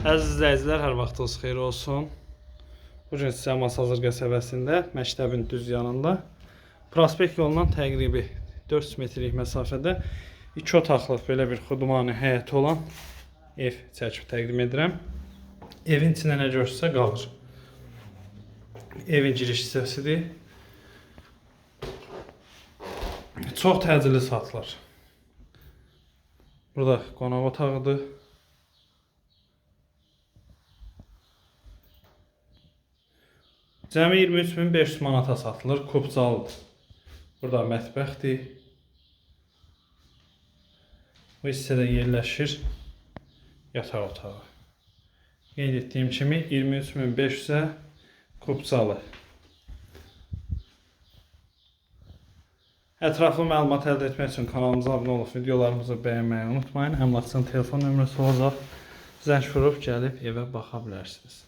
Əziz izləyicilər, hər vaxtınız xeyir olsun. Bu gün sizə Masazır qəsəbəsində, məktəbin düz yanında, prospekt yolundan təqribi 400 metrlik məsafədə iki otaqlıq belə bir xudmani həyəti olan ev çəkib təqdim edirəm. Evin içində nə görsə qalır. Evin giriş hissəsidir. Çox təcili satılır. Burada qonaq otağıdır. Cəmi 23500 manata satılır, kubcalıdır. Burada mətbəxdir. Bu hissədə yerləşir yataq otağı. Qeyd etdiyim kimi 23500-ə kubcalı. Ətraflı məlumat əldə etmək üçün kanalımıza abunə olub videolarımızı bəyənməyi unutmayın. Əmlakçının telefon nömrəsi olacaq. Zəng vurub gəlib evə baxa bilərsiniz.